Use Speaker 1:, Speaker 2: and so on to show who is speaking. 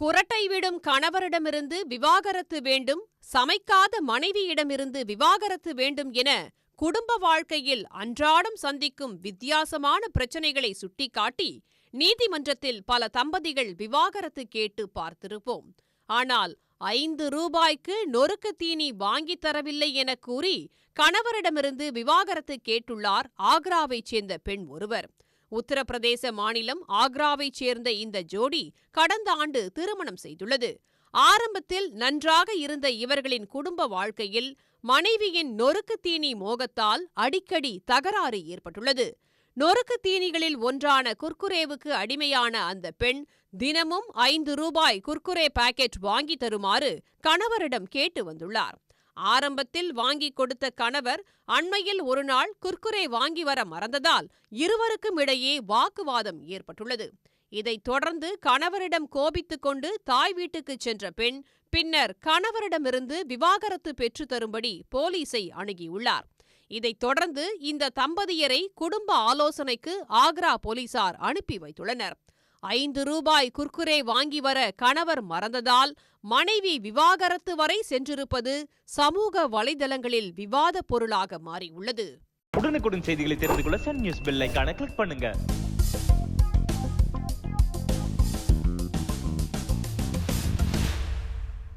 Speaker 1: குரட்டை விடும் கணவரிடமிருந்து விவாகரத்து வேண்டும் சமைக்காத மனைவியிடமிருந்து விவாகரத்து வேண்டும் என குடும்ப வாழ்க்கையில் அன்றாடம் சந்திக்கும் வித்தியாசமான பிரச்சனைகளை சுட்டிக்காட்டி நீதிமன்றத்தில் பல தம்பதிகள் விவாகரத்து கேட்டு பார்த்திருப்போம். ஆனால் ஐந்து ரூபாய்க்கு நொறுக்கு தீனி வாங்கித் தரவில்லை என கூறி கணவரிடமிருந்து விவாகரத்து கேட்டுள்ளார் ஆக்ராவைச் சேர்ந்த பெண் ஒருவர். உத்தரப்பிரதேச மாநிலம் ஆக்ராவைச் சேர்ந்த இந்த ஜோடி கடந்த ஆண்டு திருமணம் செய்துள்ளது. ஆரம்பத்தில் நன்றாக இருந்த இவர்களின் குடும்ப வாழ்க்கையில் மனைவியின் நொறுக்கு தீனி மோகத்தால் அடிக்கடி தகராறு ஏற்பட்டுள்ளது. நொறுக்கு தீனிகளில் ஒன்றான குர்குரேவுக்கு அடிமையான அந்த பெண் தினமும் ஐந்து ரூபாய் குர்குரே பாக்கெட் வாங்கி தருமாறு கணவரிடம் கேட்டு வந்துள்ளார். ஆரம்பத்தில் வாங்கி கொடுத்த கணவர் அண்மையில் ஒருநாள் குர்குரே வாங்கி வர மறந்ததால் இருவருக்கும் இடையே வாக்குவாதம் ஏற்பட்டுள்ளது. இதைத் தொடர்ந்து கணவரிடம் கோபித்துக் கொண்டு தாய் வீட்டுக்கு சென்ற பெண் பின்னர் கணவரிடமிருந்து விவாகரத்து பெற்றுத் தரும்படி போலீசை அணுகியுள்ளார். இதைத் தொடர்ந்து இந்த தம்பதியரை குடும்ப ஆலோசனைக்கு ஆக்ரா போலீசார் அனுப்பி வைத்துள்ளனர். ஐந்து ரூபாய் குர்குரே வாங்கி வர கணவர் மறந்ததால் மனைவி விவாகரத்து வரை சென்றிருப்பது சமூக வலைதளங்களில் விவாத பொருளாக மாறியுள்ளது.
Speaker 2: உடனுக்குடன் செய்திகளை தெரிந்து கொள்ள சன் நியூஸ் பெல் கிளிக் பண்ணுங்க.